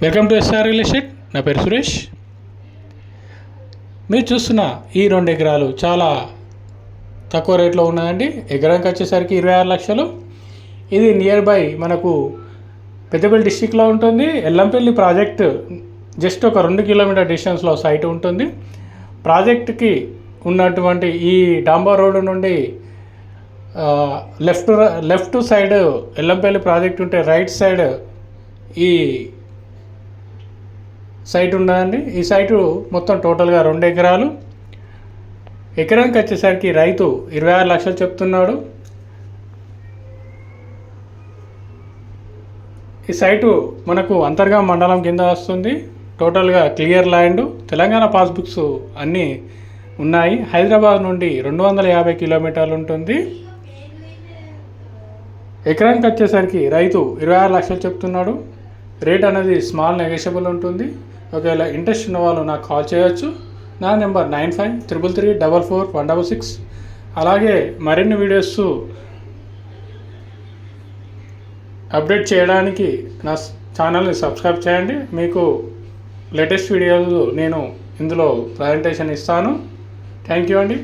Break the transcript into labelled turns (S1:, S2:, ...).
S1: Welcome to SR real estate. నా పేరు సురేష్. మీరు చూస్తున్న ఈ రెండు ఎకరాలు చాలా తక్కువ రేట్లో ఉన్నదండి ఎకరానికి వచ్చేసరికి ఇరవై ఆరు లక్షలు. ఇది నియర్ బై మనకు పెద్దపల్లి డిస్టిక్లో ఉంటుంది. ఎల్లంపల్లి ప్రాజెక్ట్ జస్ట్ ఒక రెండు కిలోమీటర్ డిస్టెన్స్లో సైట్ ఉంటుంది. ప్రాజెక్ట్కి ఉన్నటువంటి ఈ డాంబర్ రోడ్డు నుండి left left side Yellampalli project ఉంటే రైట్ సైడ్ ఈ సైట్ ఉన్నదండి ఈ సైటు మొత్తం టోటల్గా రెండు ఎకరాలు. ఎకరానికి వచ్చేసరికి రైతు ఇరవై ఆరు లక్షలు చెప్తున్నాడు. ఈ సైటు మనకు అంతర్గా మండలం కింద వస్తుంది. టోటల్గా క్లియర్ ల్యాండ్. తెలంగాణ పాస్బుక్స్ అన్నీ ఉన్నాయి. హైదరాబాద్ నుండి రెండు వందల యాభై కిలోమీటర్లు ఉంటుంది. ఎకరానికి వచ్చేసరికి రైతు ఇరవై ఆరు లక్షలు చెప్తున్నాడు. రేట్ అనేది స్మాల్ నెగోషియబుల్ ఉంటుంది. ఒకవేళ ఇంట్రెస్ట్ ఉన్న వాళ్ళు నాకు కాల్ చేయొచ్చు. నా number nine five triple three double four one double six అలాగే మరిన్ని వీడియోస్ అప్డేట్ చేయడానికి నా ఛానల్ని సబ్స్క్రైబ్ చేయండి. మీకు లేటెస్ట్ వీడియోలు నేను ఇందులో ప్రజెంటేషన్ ఇస్తాను. థ్యాంక్ యూ అండి.